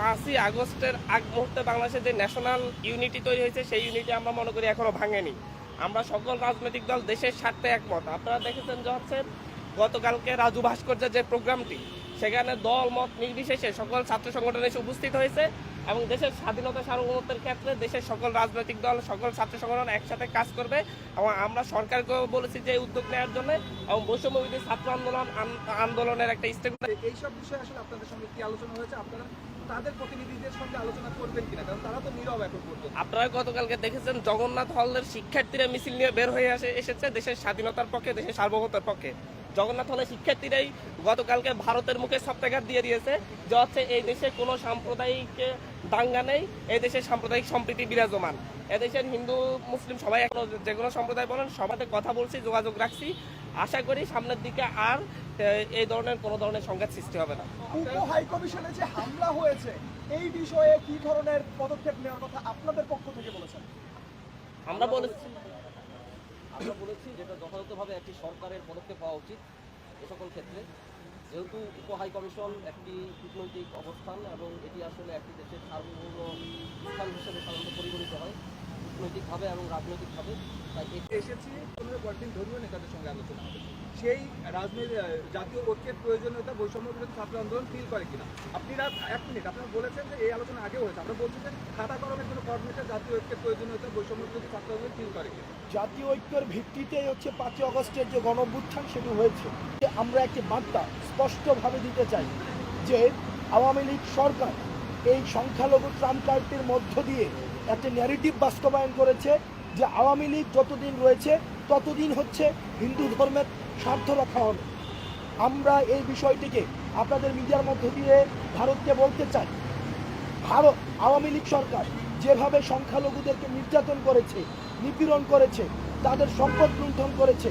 পাঁচই আগস্টের আগ মুহূর্তে বাংলাদেশের যে ন্যাশনাল ইউনিটি তৈরি হয়েছে, সেই ইউনিটি আমরা মনে করি এখনও ভাঙেনি। আমরা সকল রাজনৈতিক দল দেশের স্বার্থে একমত। আপনারা দেখেছেন যে হচ্ছে গতকালকে রাজু ভাস্কর্যের যে প্রোগ্রামটি সেখানে দল মত নির্বিশেষে সকল ছাত্র সংগঠন এসে উপস্থিত হয়েছে এবং দেশের স্বাধীনতা সার্বভৌমত্বের ক্ষেত্রে দেশের সকল রাজনৈতিক দল সকল ছাত্র সংগঠন একসাথে কাজ করবে এবং আমরা সরকারকেও বলেছি যে উদ্যোগ নেওয়ার জন্য এবং বৈষম্য বিরোধী ছাত্র আন্দোলন আন্দোলনের একটা স্টেপ। এইসব বিষয়ে আসলে আপনাদের সঙ্গে কি আলোচনা হয়েছে? আপনারা তাদের প্রতিনিধিদের সঙ্গে আলোচনা করবেন কিনা? কারণ তারা তো নীরব এখন পর্যন্ত। আপনারা গতকালকে দেখেছেন জগন্নাথ হলের শিক্ষার্থীরা মিছিল নিয়ে বের হয়ে আসে এসেছে দেশের স্বাধীনতার পক্ষে দেশের সার্বভৌমতার পক্ষে। জগন্নাথ হলে শিক্ষার্থীরাই গতকালকে ভারতের মুখে সপ্তাহার দিয়ে দিয়েছে যে হচ্ছে এই দেশে কোনো সাম্প্রদায়িক দাঙ্গা নেই এই দেশে সাম্প্রদায়িক সম্প্রীতি বিরাজমান। এদেশের হিন্দু মুসলিম সবাই এখন যে কোনো সম্প্রদায় বলেন সবাতে কথা বলছি যোগাযোগ রাখছি। আশা করি সামনের দিকে আর এই ধরনের কোনো ধরনের সংঘাত সৃষ্টি হবে না। উপ হাই কমিশনে যে হামলা হয়েছে এই বিষয়ে কি ধরনের পদক্ষেপ নেওয়ার কথা আপনাদের পক্ষ থেকে বলেছেন? আমরা বলেছি আমরা বলেছি যেটা যথাযথভাবে একটি সরকারের পদক্ষেপ হওয়া উচিত এ সকল ক্ষেত্রে। যেহেতু উপ হাই কমিশন একটি কূটনৈতিক অবস্থান এবং এটি আসলে একটি দেশের সার্বভৌম স্থান হিসেবে সাধারণত পরিগণিত হয় কূটনৈতিকভাবে এবং রাজনৈতিকভাবে। তাই এ এসেছি পনেরো কয়েকদিন ধর্মীয় নেতাদের সঙ্গে আলোচনা হবে। সেই রাজনৈতিক জাতীয় ঐক্যের প্রয়োজনীয়তা বৈষম্য বিরোধী ছাত্র আন্দোলন ফিল করে কিনা? আপনারা এক মিনিট আপনারা বলেছেন যে এই আলোচনা আগেও হয়েছে। আমরা বলছি যে খাতা কলমের কোনো কর্মীটা জাতীয় ঐক্যের প্রয়োজনীয়তা বৈষম্য বিরোধী ছাত্র আন্দোলন ফিল করে কিনা? জাতীয় ঐক্যের ভিত্তিতেই হচ্ছে পাঁচই অগস্টের যে গণঅভ্যুত্থান সেটি হয়েছে। যে আমরা একটি বার্তা স্পষ্টভাবে দিতে চাই যে আওয়ামী লীগ সরকার এই সংখ্যালঘু ত্রাণ কার্ডটির মধ্য দিয়ে একটা ন্যারেটিভ বাস্তবায়ন করেছে যে আওয়ামী লীগ যতদিন রয়েছে, ততদিন হচ্ছে হিন্দু ধর্মের স্বার্থ রক্ষা হবে। আমরা এই বিষয়টিকে আপনাদের মিডিয়ার মধ্য দিয়ে ভারতকে বলতে চাই। ভারত, আওয়ামী লীগ সরকার যেভাবে সংখ্যালঘুদেরকে নির্যাতন করেছে, নিপীড়ন করেছে, তাদের সম্পদ লুণ্ঠন করেছে,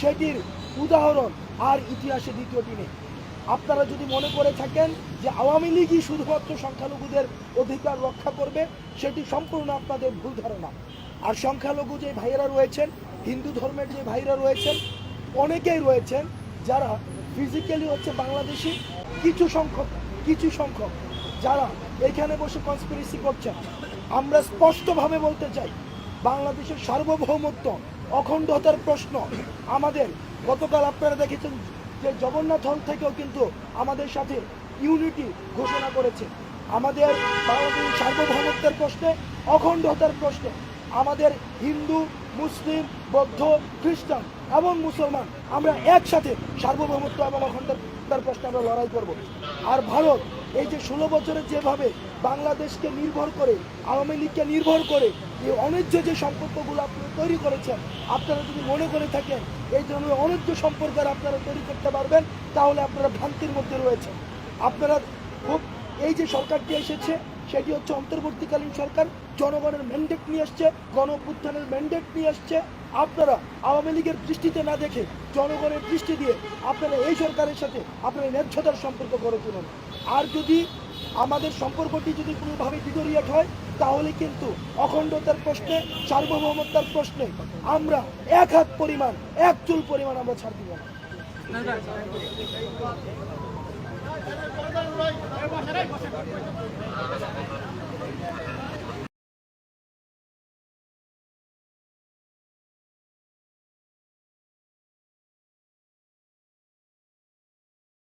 সেটির উদাহরণ আর ইতিহাসে দ্বিতীয়টি নেই। আপনারা যদি মনে করে থাকেন যে আওয়ামী লীগই শুধুমাত্র সংখ্যালঘুদের অধিকার রক্ষা করবে, সেটি সম্পূর্ণ আপনাদের ভুল ধারণা। আর সংখ্যালঘু যে ভাইয়েরা রয়েছেন, হিন্দু ধর্মের যে ভাইরা রয়েছেন, অনেকেই রয়েছেন যারা ফিজিক্যালি হচ্ছে বাংলাদেশি, কিছু সংখ্যক কিছু সংখ্যক যারা এখানে বসে কনস্পিরেসি করছেন। আমরা স্পষ্টভাবে বলতে চাই, বাংলাদেশের সার্বভৌমত্ব অখণ্ডতার প্রশ্ন আমাদের। গতকাল আপনারা দেখেছেন যে জগন্নাথ হল থেকেও কিন্তু আমাদের সাথে ইউনিটি ঘোষণা করেছে। আমাদের ভারতের সার্বভৌমত্বের প্রশ্নে, অখণ্ডতার প্রশ্নে, আমাদের হিন্দু, মুসলিম, বৌদ্ধ, খ্রিস্টান এবং মুসলমান আমরা একসাথে সার্বভৌমত্ব এবং অখণ্ডতার প্রশ্নে আমরা লড়াই করব। আর ভারত এই যে ষোলো বছরে যেভাবে বাংলাদেশকে নির্ভর করে, আওয়ামী লীগকে নির্ভর করে এই অন্যায্য যে সম্পর্কগুলো আপনি তৈরি করেছেন, আপনারা যদি মনে করে থাকেন এই জন্য অন্যায্য সম্পর্ক আপনারা তৈরি করতে পারবেন, তাহলে আপনারা ভ্রান্তির মধ্যে রয়েছেন। আপনারা খুব এই যে সরকারটি এসেছে সেটি হচ্ছে অন্তর্বর্তীকালীন সরকার, জনগণের ম্যান্ডেট নিয়ে আসছে গণ ম্যান্ডেট নিয়ে আসছে। আপনারা আওয়ামী লীগের দৃষ্টিতে না দেখে জনগণের দৃষ্টি দিয়ে আপনারা এই সরকারের সাথে আপনারা ন্যায্যতার সম্পর্ক গড়ে তুলুন। আর যদি আমাদের সম্পর্কটি যদি কোনোভাবে বিদরিয়াট হয়, তাহলে কিন্তু অখণ্ডতার প্রশ্নে সার্বভৌমত্যার প্রশ্নে আমরা এক হাত পরিমাণ, এক চুল পরিমাণ আমরা ছাড় দিব না।